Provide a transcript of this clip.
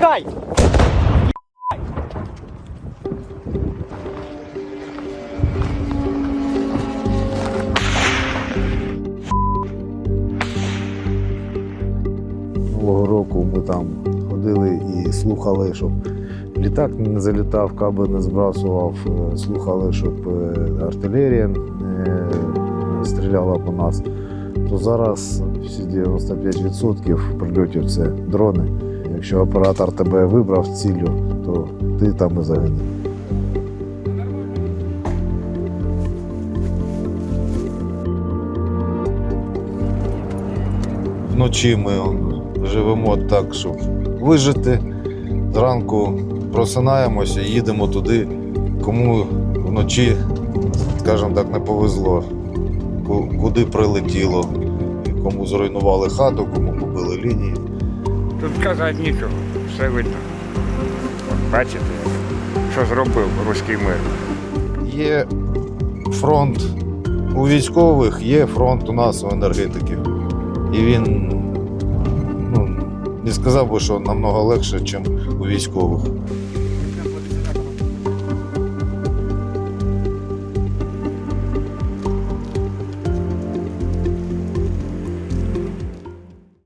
Тікай! Нового року ми там ходили і слухали, щоб літак не залітав, каби не збрасував, е, слухали, щоб е, артилерія не стріляла по нас. То зараз всі 95% прильотів це дрони. Якщо оператор тебе вибрав ціллю, то ти там і загинеш. Вночі ми живемо так, щоб вижити. Зранку просинаємося, і їдемо туди, кому вночі, скажімо так, не повезло, куди прилетіло, кому зруйнували хату, кому побили лінії. Тут казати нічого, все видно. Бачите, що зробив руський мир. Є фронт у військових, є фронт у нас у енергетиків. І він ну, не сказав би, що намного легше, ніж у військових.